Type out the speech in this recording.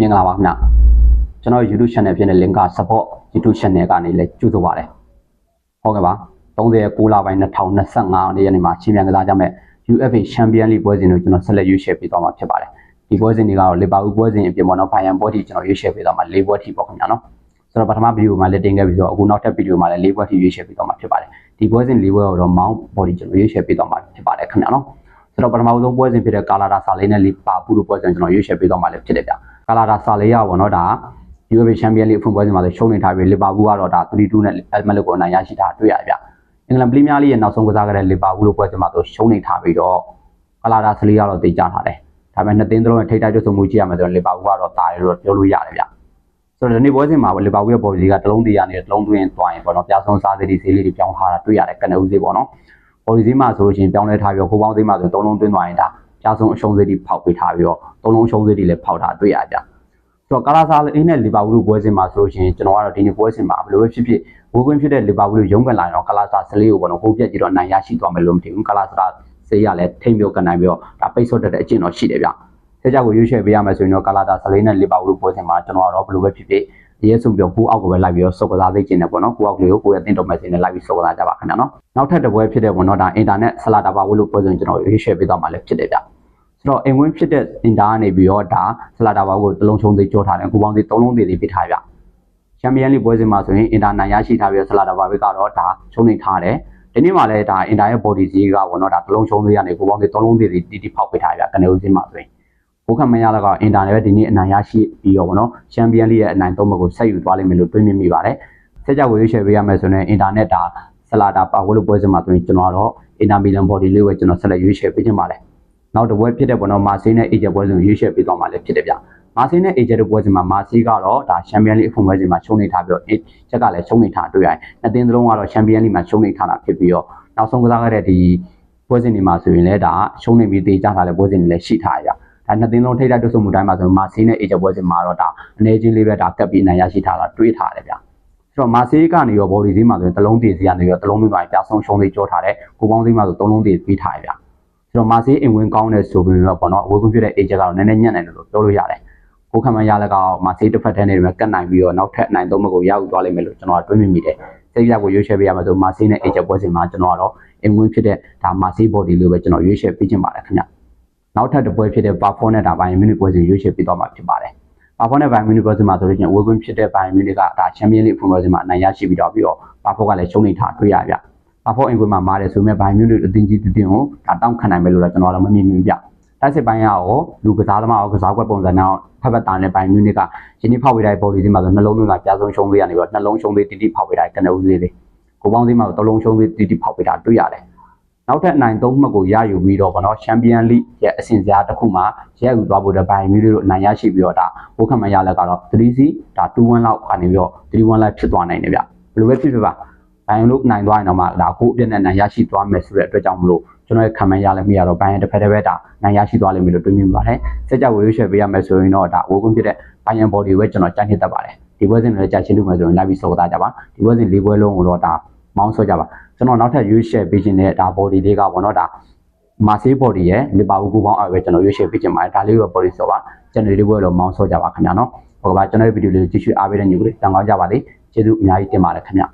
မင်္ဂလာပါခင်ဗျကျွန်တော် YouTube channel ဖြစ်တဲ့ link က support YouTube channel ကနေလည်းကြိုဆိုပါတယ်ဟုတ်ကဲ့ပါ39လပိုင်း2025ရက်နေ့မှာချင်းမြန်ကစားကြမဲ့ UFA Champion League ပွဲစဉ်ကိုကျွန်တော်ဆက်လက်ရွေးချယ်ပေးသွားမှာဖြစ်ပါတယ်ဒီပွဲစဉ်တွေကတော့လီဗာပူးပွဲစဉ်အပြင်ပေါ်တော့ဖိုင်ယန်ပွဲတီကျွန်တော်ရွေးချယ်ပေးသွားမှာ၄ပွဲထိပေါ့ခင်ဗျာနော်ဆိုတော့ပထမဗီဒီယိုမှာလည်းတင်ခဲ့ပြီးတော့အခုနောက်ထပ်ဗီဒီယိုမှာလည်း၄ပွဲထိရွေးချယ်ပေးသွားမှာဖြစ်ပါတယ်ဒီပွဲစဉ်၄ပွဲကိုတော့ mount body ကျွန်တော်ရွေးချယ်ပေးသွားမှာဖြစ်ပါတယ်ခင်ဗျာနော်ဆိုတော့ပထမဆုံးပွဲစဉ်ဖြစ်တဲ့ကာလာဒါဆာလေးနဲ့လီဗာပူးတို့ပွဲစဉ်ကျွန်တော်ရွေးချယ်ပေးသွားမှာလည်းဖြစ်တယ်ဗျ ကာလာဒါဆာလေးရပေါ့နော်ဒါ UEFA Champions League ဖွင့်ပွဲစဉ်မှာဆိုရှုံးနေထားပြီးလီဗာပူးကတော့ဒါ3-2နဲ့အက်မက်ကိုအနိုင်ရရှိတာတွေ့ရဗျအင်္ဂလန်ပရီးမီးယားလိရဲ့နောက်ဆုံးကစားခဲ့တဲ့လီဗာပူးတို့ပွဲစဉ်မှာဆိုရှုံးနေထားပြီးတော့ကာလာဒါဆာလေးကတော့တေချထားတယ်ဒါပေမဲ့နှစ်သင်းသလုံးရဲ့ထိပ်တိုက်ကျွတ်ဆုံမှုကြည့်ရမယ်ဆိုရင်လီဗာပူးကတော့တာတယ်လို့ပြောလို့ရတယ်ဗျဆိုတော့ဒီနေ့ပွဲစဉ်မှာလီဗာပူးရဲ့ဘော်ဒီကတလုံးသေးရနေတလုံးသွင်းသွားရင်ပေါ့နော်ပြားဆုံးစားစေးတွေဈေးလေးတွေပြောင်းထားတာတွေ့ရတယ်ကနဦးဈေးပေါ့နော်ဘော်ဒီဈေးမှာဆိုလို့ရှိရင်ပြောင်းလဲထားပြီးတော့ကိုပေါင်းဈေးမှာဆိုသုံးလုံးသွင်းသွားရင်ဒါပြားဆုံးအရှုံးဈေးတွေဖောက်ပေးထားပြီးတော့ သုံးလုံးအရှုံးဈေးတွေလည်းဖောက်ထားတွေ့ရကြဆိုတော့ကာလာဆာလေးနဲ့လီဗာပူးတို့ပွဲစဉ်မှာဆိုလို့ရှိရင်ကျွန်တော်ကတော့ဒီနေ့ပွဲစဉ်မှာဘယ်လိုပဲဖြစ်ဖြစ်ဝေခွင့်ဖြစ်တဲ့လီဗာပူးတို့ရုံးကန်လာရင်တော့ကာလာဆာဆလေးကိုပေါ့နော်ဟိုပြက်ကြည့်တော့နိုင်ရရှိသွားမယ်လို့မထင်ဘူးကာလာဆာဆေးရလည်းထိမ့်မျိုးကန်နိုင်ပြီးတော့ဒါပိတ်ဆော့တတ်တဲ့အကျင့်တော့ရှိတယ်ဗျ။ဆက်ကြကိုရွေးချယ်ပေးရမယ်ဆိုရင်တော့ကာလာတာဆလေးနဲ့လီဗာပူးတို့ပွဲစဉ်မှာကျွန်တော်ကတော့ဘယ်လိုပဲဖြစ်ဖြစ်ဒီရဲဆုံးပြီးတော့ကိုအောက်ကိုပဲလိုက်ပြီးတော့စုပ်ကစားသိကျင်တယ်ပေါ့နော်ကိုအောက်လေးကိုကိုရဲ့တင်တော်မဲ့စင်းနဲ့လိုက်ပြီးစုပ်ကစားကြပါခင်ဗျာနော်နောက်ထပ်တစ်ပွဲဖြစ်တဲ့ပေါ့နော်ဒါအင်တာနက်ဆလာတာပါဝလို့ပွဲစဉ်ကျွန်တော်ရွေးချယ်ပေးသွားမှာလည်းဖြစ်တယ်ဗျဆို တော့အိမ်ဝင်းဖြစ်တဲ့အင်တာကနေပြီးတော့ဒါဆလာတာပါကိုတလုံးချုံသေးကြောထားတယ်ကိုပေါင်းသေးသုံးလုံးသေးသေးပြထားဗျချန်ပီယံလိပွဲစဉ်မှာဆိုရင်အင်တာနိုင်ရရှိထားပြီးတော့ဆလာတာပါဘက်ကတော့ဒါချုံနေထားတယ်ဒီနေ့မှလည်းဒါအင်တာရဲ့ body ကြီးကပေါ့နော်ဒါတလုံးချုံသေးရနေကိုပေါင်းသေးသုံးလုံးသေးသေးတီတီဖောက်ပေးထားဗျကနေဦးစင်းမှာဆိုရင်ဘိုးခမရလကအင်တာနယ်ဒီနေ့အနိုင်ရရှိပြီးတော့ဗောနော်ချန်ပီယံလိရဲ့အနိုင်သုံးဘက်ကိုဆက်ယူသွားလိမ့်မယ်လို့တွေးမြင်မိပါတယ်ဆက်ကြဝေရွေးချယ်ပေးရမယ်ဆိုရင်အင်တာနက်ဒါဆလာတာပါဝလို့ပွဲစဉ်မှာဆိုရင်ကျွန်တော်ကတော့အင်တာမီလန် body လေးကိုကျွန်တော်ဆက်လက်ရွေးချယ်ပေးခြင်းပါတယ် နောက်တစ်ပွဲဖြစ်တဲ့ဗောနော်မာဆေးနဲ့အေဂျက်ပွဲစဉ်ရွေးချယ်ပေးသွားမှာလည်းဖြစ်တယ်ဗျမာဆေးနဲ့အေဂျက်တို့ပွဲစဉ်မှာမာဆေးကတော့ဒါချန်ပီယံလိအဖွင့်ပွဲစဉ်မှာရှုံးနေထားပြီးတော့ချက်ကလည်းရှုံးနေထားတွေ့ရတယ်နှစ်သင်းသလုံးကတော့ချန်ပီယံလိမှာရှုံးနေထားတာဖြစ်ပြီးတော့နောက်ဆုံးကစားခဲ့တဲ့ဒီပွဲစဉ်တွေမှာဆိုရင်လည်းဒါရှုံးနေပြီးတေးကြထားတဲ့ပွဲစဉ်တွေလည်းရှိထားရဒါနှစ်သင်းလုံးထိပ်တိုက်တွဆုံမှုတိုင်းမှာဆိုမာဆေးနဲ့အေဂျက်ပွဲစဉ်မှာတော့ဒါအနေချင်းလေးပဲဒါကပ်ပြီးနိုင်ရရှိထားတာတွေးထားတယ်ဗျဆိုတော့မာဆေးကနေရောဘော်ဒီဈေးမှာဆိုရင်တလုံးသေးစီကနေရောတလုံးသေးပိုင်းပြဆုံးရှုံးသေးကြောထားတယ်ကိုပေါင်းသေးမှာဆိုသုံးလုံးသေးပြီးထားရဗျ ဆိုတော့မာဆေးအင်ဝင်ကောင်းတဲ့ဆိုပြီးတော့ပေါ့နော်အဝေးကွင်းဖြစ်တဲ့အေဂျက်ကတော့နည်းနည်းညံ့တယ်လို့ပြောလို့ရတယ်ကိုခံမရလည်းကောမာဆေးတစ်ဖက်တည်းနေမှာကတ်နိုင်ပြီးတော့နောက်ထပ်နိုင်သုံးမကိုရယူသွားလိမ့်မယ်လို့ကျွန်တော်ကတွေးမိမိတယ်စိတ်ရကိုရွေးချယ်ပေးရမှာဆိုမာဆေးနဲ့အေဂျက်ပွဲစဉ်မှာကျွန်တော်ကတော့အင်ဝင်ဖြစ်တဲ့ဒါမာဆေးဘော်ဒီလို့ပဲကျွန်တော်ရွေးချယ်ပေးခြင်းပါတယ်ခင်ဗျနောက်ထပ်တစ်ပွဲဖြစ်တဲ့ perform နဲ့ဒါဘိုင်မြူနစ်ပွဲစဉ်ရွေးချယ်ပေးသွားမှာဖြစ်ပါတယ် perform နဲ့ဘိုင်မြူနစ်ပွဲစဉ်မှာဆိုလို့ချင်းအဝေးကွင်းဖြစ်တဲ့ဘိုင်မြူနစ်ကဒါချန်ပီယံလိဖွင့်ပွဲစဉ်မှာအနိုင်ရရှိပြီးတော့ပြီးတော့ perform ကလည်းရှုံးနေထားတွေ့ရဗျ perform အင်ကွင်းမှာမားတယ်ဆိုပေမဲ့ဘိုင်မြူနစ်အတင်းကြီးတင်းကိုဒါတောင်းခံနိုင်မယ်လို့တော့ကျွန်တော်လည်းမမြင်မိဘူးဗျတိုက်စစ်ပိုင်းရောလူကစားသမားရောကစားကွက်ပုံစံနဲ့ဖက်ဖက်တာနဲ့ဘိုင်မြူနစ်ကယင်းဒီဖောက်ဝေးတိုင်းပေါ်လီစီမှာဆိုနှလုံးသွင်းတာပြားဆုံးရှုံးသေးရနေပြီးတော့နှလုံးရှုံးသေးတီတီဖောက်ဝေးတိုင်းကနဦးသေးလေးကိုပေါင်းသေးမှာတော့လုံးရှုံးသေးတီတီဖောက်ဝေးတာတွေ့ရတယ်နောက်ထပ်အနိုင်သုံးမှတ်ကိုရယူပြီးတော့ဗောနော်ချန်ပီယံလိရဲ့အဆင့်စရာတစ်ခုမှာရဲယူသွားဖို့တဲ့ဘိုင်မီတို့အနိုင်ရရှိပြီးတော့ဒါဘိုးခမရလက်ကတော့ 3C ဒါ2-1လောက်ကနေပြီးတော့3-1လောက်ဖြစ်သွားနိုင်တယ်ဗျဘယ်လိုပဲဖြစ်ဖြစ်ပါ ဘိုင်လို့နိုင်သွားရင်တော့မှဒါကိုအပြည့်နဲ့နိုင်ရရှိသွားမယ်ဆိုတဲ့အတွက်ကြောင့်မလို့ကျွန်တော်ရဲ့ခံမှန်းရလည်းမရတော့ဘိုင်တစ်ဖက်တစ်ဖက်ဒါနိုင်ရရှိသွားလိမ့်မယ်လို့တွေးမြင်ပါတယ်စက်ကြဝေရွှေ့ပေးရမယ်ဆိုရင်တော့ဒါဝိုးကွင်းဖြစ်တဲ့ဘိုင်ယန်ဘော်ဒီကိုကျွန်တော်ကြားနှစ်တတ်ပါတယ်ဒီပွဲစဉ်လည်းကြာရှင်းလို့မယ်ဆိုရင်လိုက်ပြီးစောသားကြပါဒီပွဲစဉ်၄ပွဲလုံးကိုတော့ဒါမောင်းဆွဲကြပါကျွန်တော်နောက်ထပ်ရွေးရှယ်ပေးခြင်းနဲ့ဒါ body လေးကပေါ့နော်ဒါမာဆေး body ရဲ့လီပါဘူးကူပေါင်းအားပဲကျွန်တော်ရွေးရှယ်ပေးခြင်းပါတယ်ဒါလေးကို body ဆိုပါကျွန်တော်လေးပွဲလုံးမောင်းဆွဲကြပါခင်ဗျာနော်ဟုတ်ကဲ့ပါကျွန်တော်ရဲ့ဗီဒီယိုလေးကြည့်ရှုအားပေးတဲ့ညီကိုလေးတန်ကောင်းကြပါသေးကျေးဇူးအများကြီးတင်ပါတယ်ခင်ဗျာ